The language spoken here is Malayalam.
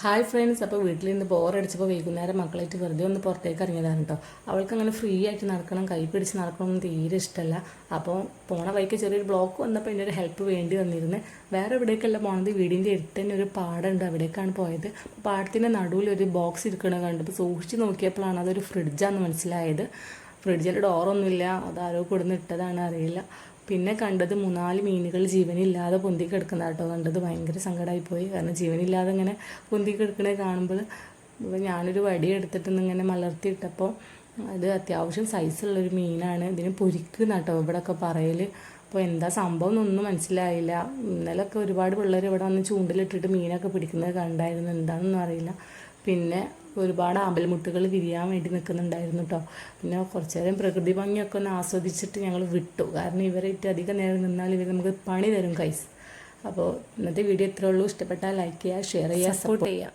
ഹായ് ഫ്രണ്ട്സ് അപ്പോൾ വീട്ടിൽ നിന്ന് ബോറടിച്ചപ്പോൾ വൈകുന്നേരം മക്കളായിട്ട് വെറുതെ ഒന്ന് പുറത്തേക്ക് ഇറങ്ങിയതാണ് കേട്ടോ അവൾക്ക് അങ്ങനെ ഫ്രീ ആയിട്ട് നടക്കണം കൈ പിടിച്ച് നടക്കണമെന്ന് തീരെ ഇഷ്ടമല്ല അപ്പോൾ പോണ വൈക്ക് ചെറിയൊരു ബ്ലോക്ക് വന്നപ്പോൾ എന്റെ ഒരു ഹെൽപ്പ് വേണ്ടി വന്നിരുന്നു. വേറെ എവിടേക്കല്ല പോണത്? വീടിന്റെ അടുത്ത് തന്നെ ഒരു പാടമുണ്ട് അവിടേക്കാണ് പോയത്. പാടത്തിന്റെ നടുവിൽ ഒരു ബോക്സ് ഇരിക്കണ കണ്ടപ്പോൾ സൂക്ഷിച്ച് നോക്കിയപ്പോഴാണ് അതൊരു ഫ്രിഡ്ജാന്ന് മനസ്സിലായത്. ഫ്രിഡ്ജിന്റെ ഡോറൊന്നുമില്ല. അതാരോ കൊടുന്ന് ഇട്ടതാണ് അറിയില്ല. പിന്നെ കണ്ടത് മൂന്നാൽ മീനുകൾ ജീവനില്ലാതെ പൊന്തി കിടക്കുന്ന കേട്ടോ. കണ്ടത് ഭയങ്കര സങ്കടമായി പോയി കാരണം ജീവനില്ലാതെ ഇങ്ങനെ പൊന്തി കിടക്കണേ കാണുമ്പോൾ ഞാനൊരു വടി എടുത്തിട്ട് ഇങ്ങനെ മലർത്തിയിട്ടപ്പോൾ അത് അത്യാവശ്യം സൈസുള്ളൊരു മീനാണ്. ഇതിന് പൊരിക്കുന്ന കേട്ടോ ഇവിടെയൊക്കെ പറയൽ അപ്പോൾ എന്താ സംഭവം എന്നൊന്നും മനസ്സിലായില്ല. ഇന്നലെയൊക്കെ ഒരുപാട് പിള്ളേർ ഇവിടെ വന്ന് ചൂണ്ടിലിട്ടിട്ട് മീനൊക്കെ പിടിക്കുന്നത് കണ്ടായിരുന്നു. എന്താണെന്നൊന്നും അറിയില്ല. പിന്നെ ഒരുപാട് ആമ്പൽമുട്ടുകൾ വിരിയാൻ വേണ്ടി നിൽക്കുന്നുണ്ടായിരുന്നു കേട്ടോ പിന്നെ കുറച്ച് നേരം പ്രകൃതി ഭംഗിയൊക്കെ ഒന്ന് ആസ്വദിച്ചിട്ട് ഞങ്ങൾ വിട്ടു. കാരണം ഇവരായിട്ട് അധികം നേരം നിന്നാൽ ഇവർ നമുക്ക് പണി തരും കൈസ് അപ്പോൾ ഇന്നത്തെ വീഡിയോ ഇത്രേ ഉള്ളൂ. ഇഷ്ടപ്പെട്ടാൽ ലൈക്ക് ചെയ്യുക ഷെയർ ചെയ്യുക സപ്പോർട്ട് ചെയ്യുക.